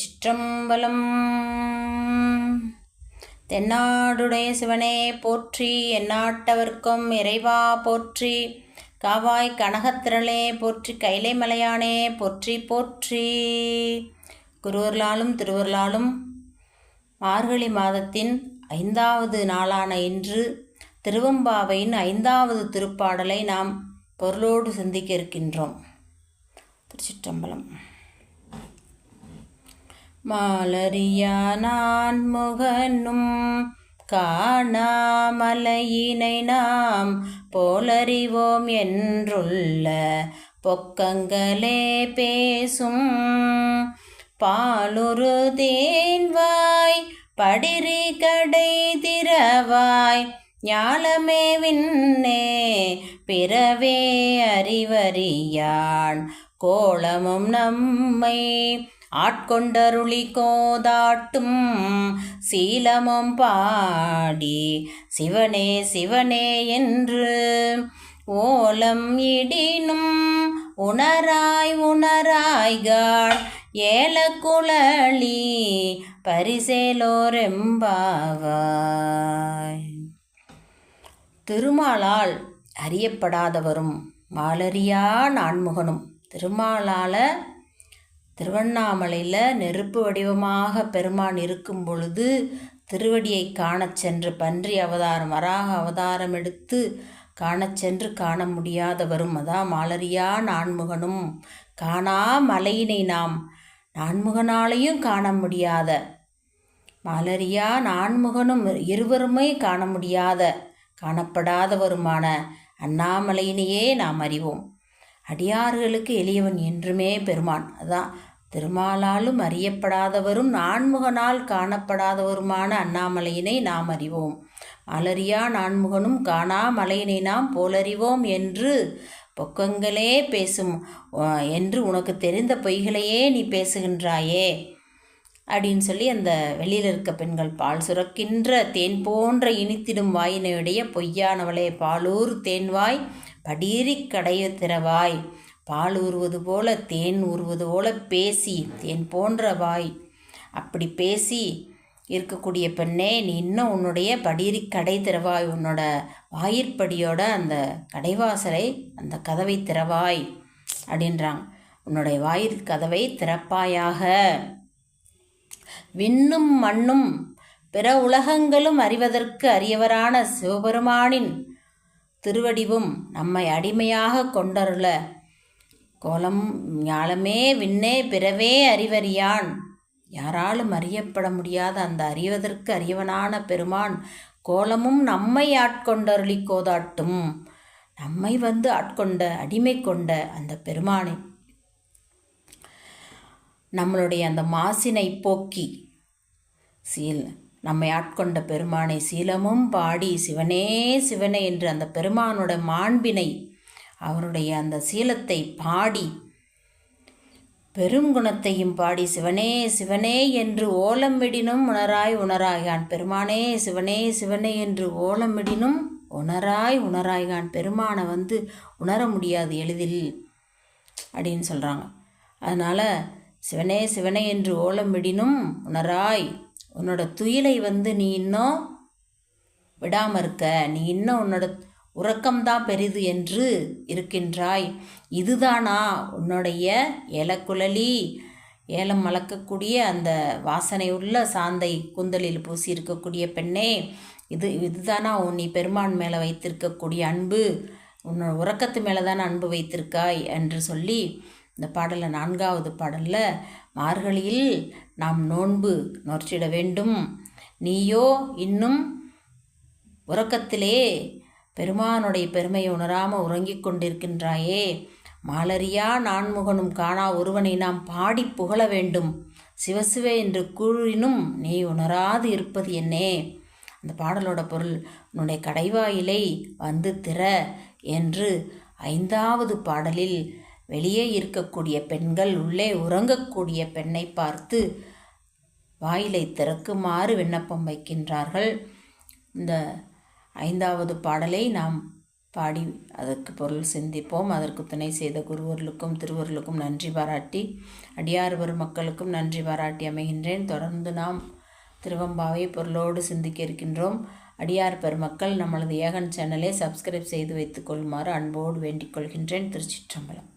சிற்றம்பலம். தென்னாடுடைய சிவனே போற்றி எந்நாட்டவர்க்கும் இறைவா போற்றி. காவாய் கனகத்திரளே போற்றி கைலை மலையானே போற்றி போற்றி. குருவர்களாலும் திருவர்களாலும் மார்கழி மாதத்தின் ஐந்தாவது நாளான இன்று திருவம்பாவையின் ஐந்தாவது திருப்பாடலை நாம் பொருளோடு சிந்திக்க இருக்கின்றோம். திருச்சிற்றம்பலம். மாலரியா நான் முகனும் காணாமலையினை நாம் போலறிவோம் என்றுள்ள பொக்கங்களே பேசும். பாலுரு தேன்வாய் படிரி கடை திறவாய் ஞாலமே விண்ணே பிறவே அறிவறியான். கோலமும் நம்மை ஆட்கொண்டருளி கோதாட்டும் சீலமும் பாடி. சிவனே சிவனே என்று ஓலம் இடினும் உணராய் உணராய்காள் ஏலக்குழலி பரிசேலோரெம்பாவாய். திருமாலால் அறியப்படாதவரும் மாலரியா நான்முகனும் திருமாலால் திருவண்ணாமலையில் நெருப்பு வடிவமாக பெருமான் இருக்கும் பொழுது திருவடியை காணச் சென்று பன்றி அவதாரம் வராக அவதாரம் எடுத்து காணச் சென்று காண முடியாதவரும் அதான் மாலரியா நான்முகனும் காணா மலையினை நாம் நான்முகனாலையும் காண முடியாத மாலரியா நான்முகனும் இருவருமே காண முடியாத காணப்படாதவருமான அண்ணாமலையினையே நாம் அறிவோம். அடியார்களுக்கு எளியவன் என்றுமே பெருமான். அதான் திருமாலாலும் அறியப்படாதவரும் நான்முகனால் காணப்படாதவருமான அண்ணாமலையினை நாம் அறிவோம். மலரியா நான்முகனும் காணா மலையினை நாம் போலறிவோம் என்று பொக்கங்களே பேசும் என்று உனக்கு தெரிந்த பொய்களையே நீ பேசுகின்றாயே அப்படின்னு சொல்லி அந்த வெளியில் இருக்க பெண்கள் பால் சுரக்கின்ற தேன் போன்ற இனித்திடும் வாயினையுடைய பொய்யானவளே பாலூர் தேன்வாய் படீரிக் கடைய திறவாய் பால் ஊறுவது போல தேன் ஊறுவது போல பேசி தேன் போன்ற வாய் அப்படி பேசி இருக்கக்கூடிய பெண்ணே நீ இன்னும் உன்னுடைய படீரி கடை திறவாய் உன்னோட வாயிற்படியோட அந்த கடைவாசலை அந்த கதவை திறவாய் அப்படின்றாங்க. உன்னுடைய வாயிற் கதவை திறப்பாயாக. விண்ணும் மண்ணும் பிற உலகங்களும் அறிவதற்கு அரியவரான சிவபெருமானின் திருவடிவும் நம்மை அடிமையாக கொண்டருள. கோலம் ஞாலமே விண்ணே பிறவே அறிவறியான். யாராலும் அறியப்பட முடியாத அந்த அறிவதற்கு அறிவனான பெருமான் கோலமும் நம்மை ஆட்கொண்டருளி கோதாட்டும். நம்மை வந்து ஆட்கொண்ட அடிமை கொண்ட அந்த பெருமானை. நம்மளுடைய அந்த மாசினை போக்கி சீல் நம்மை ஆட்கொண்ட பெருமானை சீலமும் பாடி சிவனே சிவனே என்று அந்த பெருமானோட மாண்பினை அவருடைய அந்த சீலத்தை பாடி பெருங்குணத்தையும் பாடி சிவனே சிவனே என்று ஓலமிடினும் உணராய் உணராயான் பெருமானே சிவனே சிவனே என்று ஓலமிடினும் உணராய் உணராய்கான் பெருமானை வந்து உணர முடியாது எளிதில் அப்படின்னு சொல்கிறாங்க அதனால் சிவனே சிவனே என்று ஓலமிடினும் உணராய் உன்னோட துயிலை வந்து நீ இன்னும் விடாமல் இருக்க நீ இன்னும் உன்னோட உறக்கம்தான் பெரிது என்று இருக்கின்றாய். இதுதானா உன்னுடைய ஏலக்குழலி? ஏலம் மலக்கக்கூடிய அந்த வாசனை உள்ள சாந்தை கூந்தலில் பூசி இருக்கக்கூடிய பெண்ணே இது இதுதானா நீ பெருமான் மேலே வைத்திருக்கக்கூடிய அன்பு? உன்னோட உறக்கத்து மேலே தானே அன்பு வைத்திருக்காய் என்று சொல்லி இந்த பாடலில் நான்காவது பாடலில் மார்கழியில் நாம் நோன்பு நோற்றிட வேண்டும். நீயோ இன்னும் உறக்கத்திலே பெருமானுடைய பெருமையை உணராமல் உறங்கிக் கொண்டிருக்கின்றாயே. மாலரியா நான்முகனும் காணா ஒருவனை நாம் பாடி புகழ வேண்டும். சிவசிவே என்று கூறினும் நீ உணராது இருப்பது என்னே அந்த பாடலோட பொருள் உன்னுடைய கடைவாயிலை வந்து திற என்று ஐந்தாவது பாடலில் வெளியே இருக்கக்கூடிய பெண்கள் உள்ளே உறங்கக்கூடிய பெண்ணை பார்த்து வாயிலை திறக்குமாறு விண்ணப்பம் வைக்கின்றார்கள். இந்த ஐந்தாவது பாடலை நாம் பாடி அதற்கு பொருள் சிந்திப்போம். அதற்கு துணை செய்த குருவர்களுக்கும் திருவர்களுக்கும் நன்றி பாராட்டி அடியார் மக்களுக்கும் நன்றி பாராட்டி அமைகின்றேன். தொடர்ந்து நாம் திருவம்பாவை பொருளோடு சிந்திக்க இருக்கின்றோம். அடியார் பெருமக்கள் நம்மளது ஏகன் சேனலை சப்ஸ்கிரைப் செய்து வைத்துக் கொள்ளுமாறு அன்போடு வேண்டிக் கொள்கின்றேன். திருச்சிற்றம்பலம்.